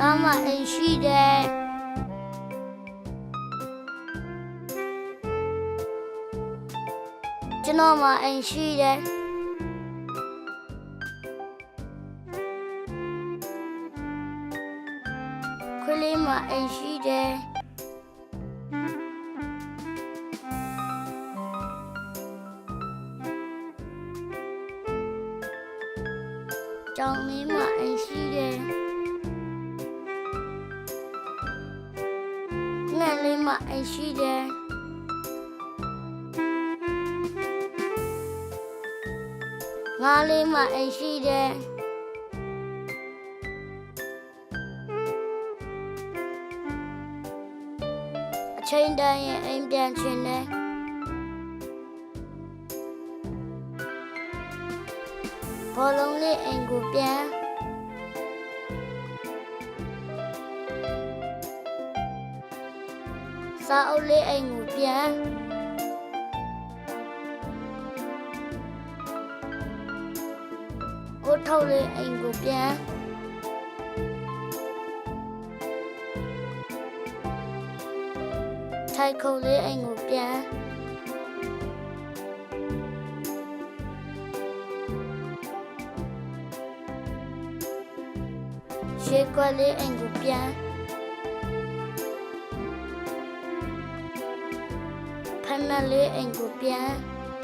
သားမအိမ်ရှိတယ်ကျွန်တော်မအိမ်ရှိတယ်ခွေးလေးမအိမ်ရှိတယ်ကြောင်လေးမအိမ်ရှိတယ် ငှက်လေးမအိမ်ရှိတယ်ငါးလေးမအိမ်ရှိတယ်အချိန်တန်ရင်အိမ်ပြန်ချင်တယ်ဘောလုံးလေးအိမ်ကိုပြန် စာအုပ်လေးအိမ်ကိုပြန်အိုးထုတ်လေးအိမ်ကိုပြန်ထိုက် ခုံလေးအိမ်ကိုပြန်ရှေးကွက်လေးအိမ်ကိုပြန်ဖ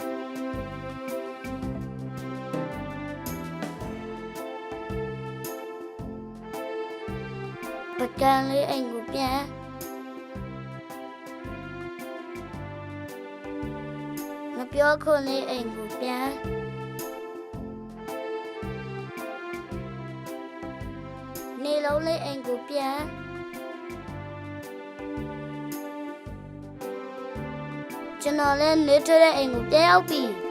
မ်းမလေးအိမ်ကိုပြန်ပကံလေးအိမ်ကိုပြန်မပြောခွန်လေးအိမ်ကိုပြန်နေလုံးလေးအိမ်ကိုပြန် ကျွန်တော်လည်းနေထတဲ့အိမ်ကိုပြန်ရောက်ပြီ